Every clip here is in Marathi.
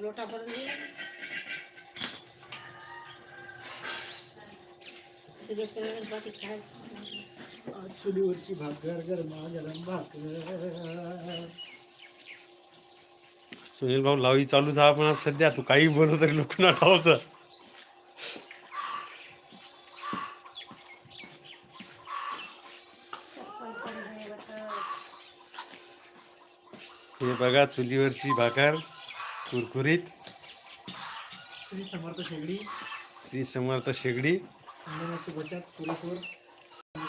लोटा भरून चुलीवरची भाकर गरमा गरम भाकर. सुनील भाऊ लावी चालूच हा पण सध्या तू काही बोलतो तरी लोकांना ठावचं हे बघा चुलीवरची भाकर. कुरकुरीत. श्री समर्थ शेगडी. श्री समर्थ शेगडी. इंधनाची बचत पुरेपूर.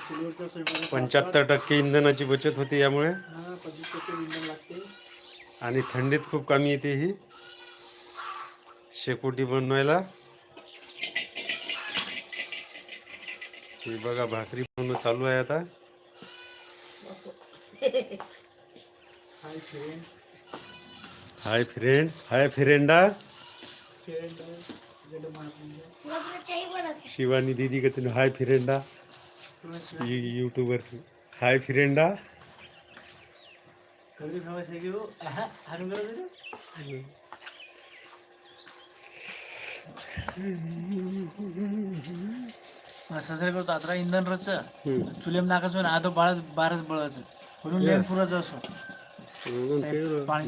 चुलीवरच्या पंच्याहत्तर टक्के इंधनाची बचत होते यामुळे. स्वाद, हा पंचवीस टक्के इंधन लागते. आणि थंडीत खूप कामी येते ही. शेकोटी बनवायला. हे बघा भाकरी बनवणं चालू आहे आता. Hi friend. Hi friend hi फ्रेंडा. शिवानी दीदी कसं हाय फ्रेंडा. युट्यूबर हाय फ्रेंडा. ससरे करतो आता इंधन रच चुलेम नाकाचं आणि आधो बाळच बारच बळाचं. म्हणून लेन पुराचं असो. पाणी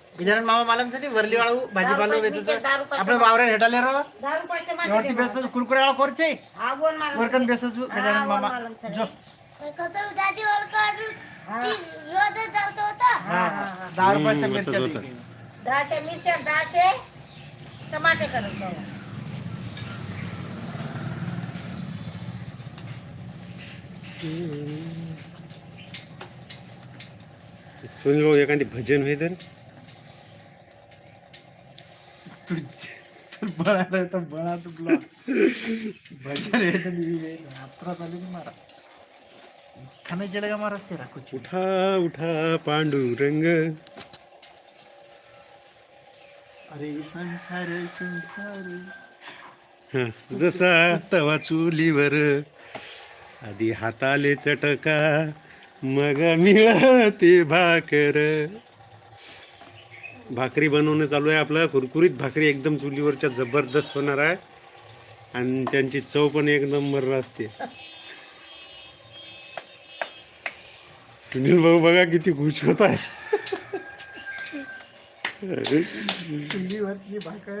गजानन मामा मालम नाही वरली वाळू भाजीपाला रुपयाचे आपण वावर हेटाले रो दहा रुपयाचे मागे एवढी दे बेस मला. कुरकुरे वाळा करचे? हा बोल मला वरकन बेस हा, गजानन मामा. जो हा. हा। हा दहा रुपयाच्या मिरच्या होतं, दे. दहाचे मिरच्या दहाचे टमाटे बघा सुनील भाऊ एखादी भजन होई तर बळा रे तर बळा तुला भजन चालू मारा खाना उठा उठा पांडुरंग. अरे संसार संसार. हा, जसा तवा चुलीवर. आधी हाताले चटका मग मिळते भाकर. भाकरी बनवणं चालू आहे आपलं. कुरकुरीत भाकरी एकदम चुलीवरच्या जबरदस्त होणार आहे. आणि त्यांची चव पण एक नंबर असते सुनील भाऊ बघा किती खुश होत आहे चुलीवरची भाकर.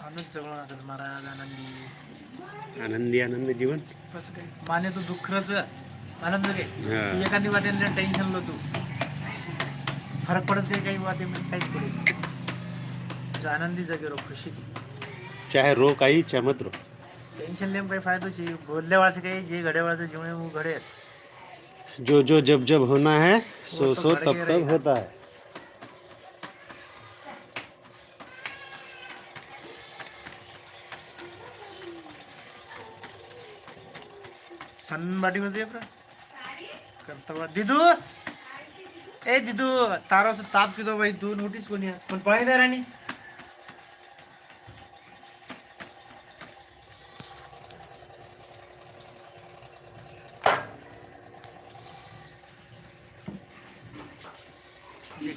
आनंद जवळ आनंद महाराज आनंदी. आनंदी आनंद जीवन. कसं काय? माने तू दुःखरच आनंद घे. हा. एखादी वाटे टेन्शन लो तू. फरक पडत काही काही वाटे काहीच पडेल जो आनंदी जगे रो खुशी चाहे रो काही चाहे मत रो. टेन्शन लेम काही फायदो शी बोलले वाचे काही जे घडे वाचे जीवन वो घडेच जो जो जब जब होना है सो तो सो करके तब तब। होता है. सन बाटी मध्ये करता दिदू! ए दिदू तारा ताप कितो बाई तू नोटीस कोणी? पण पाणी द्या राणी?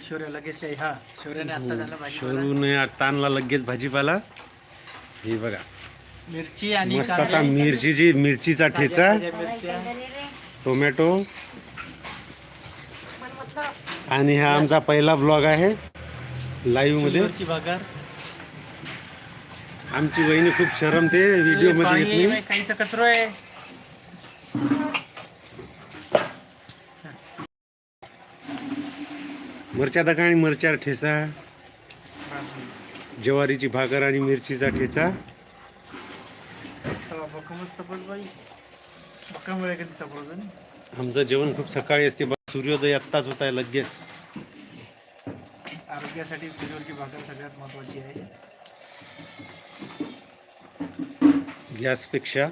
शौर्य लगेच काही हा शौर्याने आता झालं भाजी शोरूने ताणला लगेच भाजीपाला. हे बघा. मिरची आणि मस्त कांदे. आता मिरचीची मिरचीचा ठेचा. ताज्या मिरच्या. टोमॅटो. आणि हा आमचा पहिला ब्लॉग आहे. लाईव्हमध्ये. आमची वहिनी खूप शरमते व्हिडिओमध्ये काहीचा कचरो आहे. मिरच्या दका आणि मिरच्या ठेचा. ज्वारीची भाकर आणि मिरचीचा ठेचा. आमचं जेवण खूप सकाळी असते. बा सूर्योदय आत्ताच होत आहे लगेच. आरोग्यासाठी चुलीवरची भाकर सगळ्यात महत्वाची आहे. गॅसपेक्षा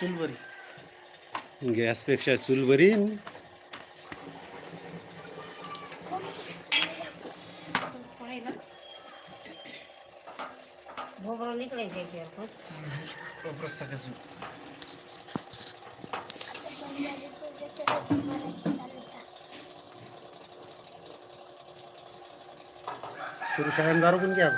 चुलवरी गॅसपेक्षा चूल बरी भोगरो निकलायचे की आपण वापरत सुरू शाळेत दारू पण घ्या?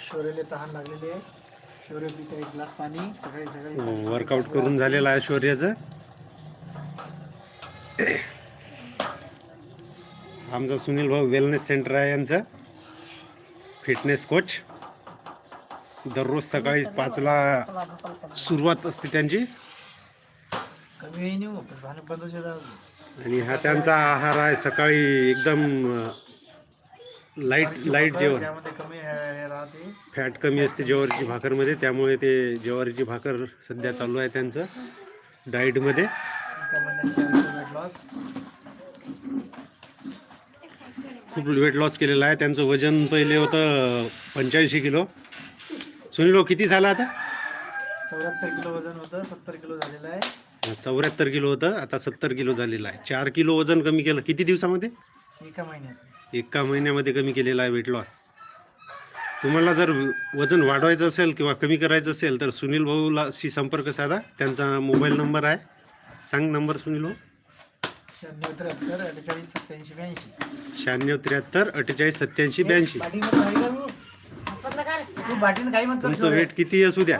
शौर्यले तहान लागलेली आहे. शौर्य पिता एक ग्लास पाणी सकाळी सकाळी वर्कआउट करून झालेलं आहे शौर्याचं. आमचा सुनील भाऊ वेलनेस सेंटर आहे यांचं. फिटनेस कोच दररोज सकाळी पाचला सुरुवात असते त्यांची. कमी आहे नाही हो. आणि हा त्यांचा आहार आहे सकाळी एकदम लाइट लाइट जेवण. ज्यामध्ये कमी राहते. फॅट कमी असते ज्वारीची भाकरमध्ये त्यामुळे ते ज्वारीची भाकर सध्या चालू आहे त्यांचं. डाईटमध्ये खूप वेट लॉस केलेला आहे. त्यांचं वजन पहिले होतं पंच्याऐंशी किलो. सुनील भाऊ किती झालं आता? चौऱ्याहत्तर किलो वजन होतं सत्तर किलो झालेलं आहे. चौऱ्याहत्तर किलो होतं आता सत्तर किलो झालेलं आहे. चार किलो वजन कमी केलं. किती दिवसामध्ये? एका महिन्यात. एका महिन्यामध्ये कमी केलेला आहे वेट लॉस तुम्हाला जर वजन वाढवायचं असेल किंवा कमी करायचं असेल तर सुनील भाऊलाशी संपर्क साधा. त्यांचा मोबाईल नंबर आहे. सांग नंबर सुनील भाऊ शहाण्णव त्र्याहत्तर अठ्ठेचाळीस सत्याऐंशी ब्याऐंशी शहाण्णव त्र्याहत्तर अठ्ठेचाळीस सत्याऐंशी ब्याऐंशी. काही तू? बाटीनं काही तुमचं वेट किती असू द्या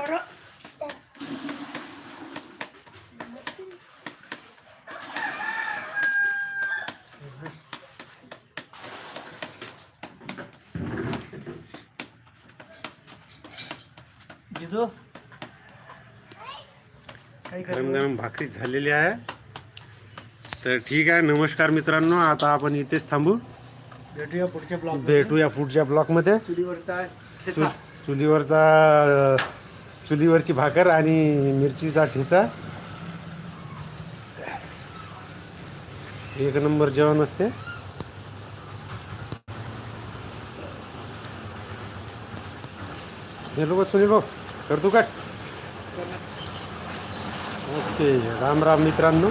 काही गरम करू गरम भाकरी झालेली आहे. तर ठीक आहे नमस्कार मित्रांनो आता आपण इथेच थांबू. भेटूया पुढच्या ब्लॉग भेटूया पुढच्या ब्लॉकमध्ये चुलीवरचा चु- चुलीवरचा चुलीवरची भाकर आणि मिरचीचा ठेचा. एक नंबर जेवण असते. हे लोक सुनील भाऊ करतो का ओके राम राम मित्रांनो.